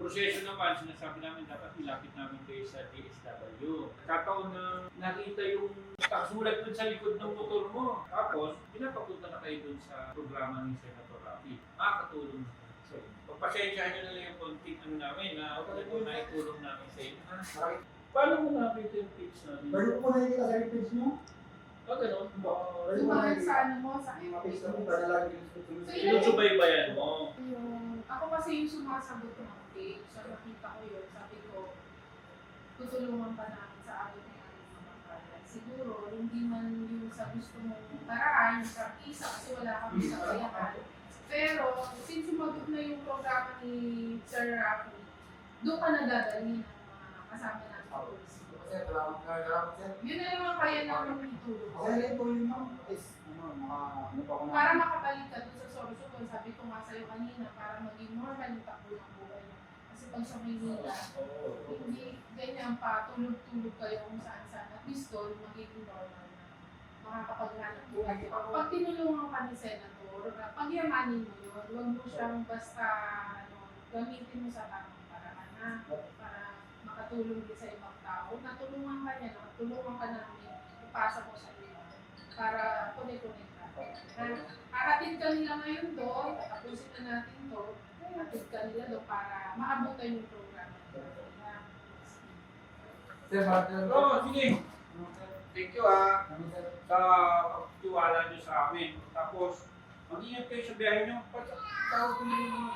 Proseso naman, sinasabi namin dapat ilapit namin kayo sa DSW. Kataon na nakita yung nakasulat dun sa likod ng motor mo. Tapos, pinapapunta na kayo dun sa programa ni Senator Rafi. Makakatulong sa inyo. Pagpasensyahan nyo na lang yung konting ano namin na ano na itulong namin sa inyo. Ha? Marami. Paano mo nakita yung tips namin? Pero po nakikita sa page nyo, Ah, ganun? Sumahan sa ano mo, sa page na. So, Sinusubaybayan mo. Yung, ako kasi yung sumasagot ng update, so nakita ko yun, sabi ko, tutulungan pa namin sa abot ng aming mga project. Siguro, hindi man yung sa gusto mong paraan, sa isa, kasi wala kami sa kayahan. Pero, since sumagot na yung programa ni Sir Rafi, doon ka nadadali ng mga kasama natin. Sir, salamat ka, salamat sir. Yun na naman kaya namin itulong. Sir, ito yung ma'am, is, ano, mga, ano pa ko na. Para makabalik ka dun sa solusyon, sabi ko nga sa'yo kanina, para maging normal yung takbo ng buhay mo. Kasi pag sa Maynila, hindi ganyan pa, tulog-tulog kayo kung saan-saan. At least doon, magiging normal na makakapaghanap buhay. Pag, pag tinulungan ka ni Senator, pagyamanin mo yun. Huwag mo siyang basta ano, gamitin mo sa tamang paraan na para makatulong din sa ibang tao. Natulungan ka niya, natulungan ka namin, ipasa ko sa iyo para connect-connect ka. Na- Ahatid ka nila ngayon doon, tapusin na natin to, ahatid ka nila doon para maabutan yung programa. Na- Sir. Oo, sige. Thank you ah. Sir. sa pagtiwala nyo sa amin. Tapos, mag-ingat kayo sa biyahe nyo. Pag tawag ko yung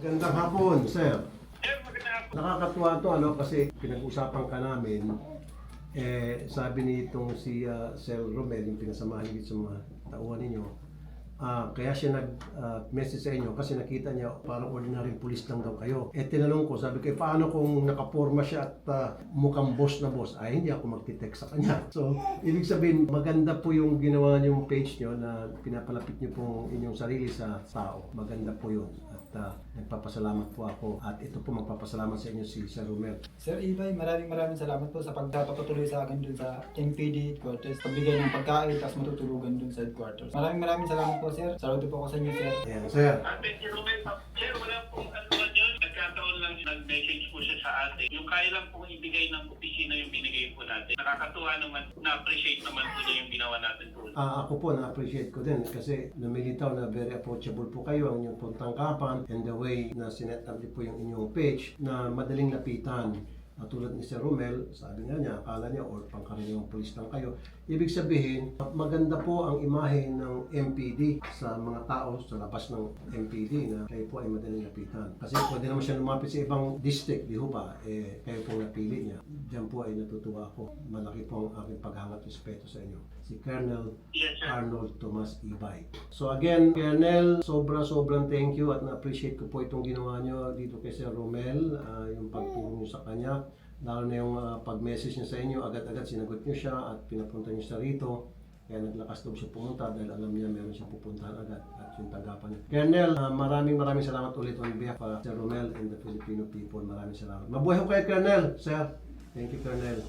Magandang hapon, sir. Nakakatuwa to ano kasi pinag-usapan ka namin eh sabi nitong si ah, Sir Romel yung pinasamahan niyo sa mga tauhan ninyo ah, kaya siya nag-message sa inyo kasi nakita niya parang ordinaryong pulis lang daw kayo. Eh tinanong ko, sabi ko, "Eh, paano kung nakaporma siya at ah, mukhang boss na boss? Ay, hindi ako magtitext sa kanya. So, ibig sabihin, maganda po yung ginawa niyong page niyo na pinapalapit niyo po inyong sarili sa tao. Maganda po yun. At ah, nagpapasalamat po ako. At ito po magpapasalamat sa inyo si Sir Romel. Sir Ibay, maraming maraming salamat po sa pagpapatuloy sa akin dun sa MPD headquarters. Pagbigay ng pagkain, tapos matutulugan dun sa headquarters. Maraming maraming salamat po, sir. Saludo po ako sa inyo, sir. Ayan, sir. Ate, si Ruben, sir, wala pong ano man yun. Nagkataon lang nag-message po siya sa atin. Yung kaya lang pong ibigay ng opisina yung binigay po natin. Nakakatuwa naman, na-appreciate naman po niya yung ginawa natin po. Ah, ako po na-appreciate ko din kasi namilitaw na very approachable po kayo ang inyong pong tanggapan and the way na sinet up po yung inyong page na madaling lapitan. Ah, tulad ni Sir Romel, sabi nga niya, akala niya or pangkaraniwang pulis lang kayo. Ibig sabihin, maganda po ang imahe ng MPD sa mga tao sa labas ng MPD na kayo po ay madaling lapitan. Kasi pwede naman siya lumapit sa ibang district, di ho ba? Eh, kayo pong napili niya. Diyan po ay natutuwa ako. Malaki po ang aking paghangat respeto sa inyo. Si Colonel Yes. Arnold Tomas Ibay. So again, Colonel, sobra-sobrang thank you at na-appreciate ko po itong ginawa nyo dito kay Sir Romel, ah, yung pagtulong nyo sa kanya. Lalo na yung ah, pag-message niya sa inyo, agad-agad sinagot nyo siya at pinapunta nyo siya rito. Kaya naglakas loob siya pumunta dahil alam niya meron siyang pupuntahan agad at yung tagapan niya. Colonel, ah, maraming maraming salamat ulit on behalf of Sir Romel and the Filipino people. Maraming salamat. Mabuhay ko kayo, Colonel. Sir, thank you, Colonel.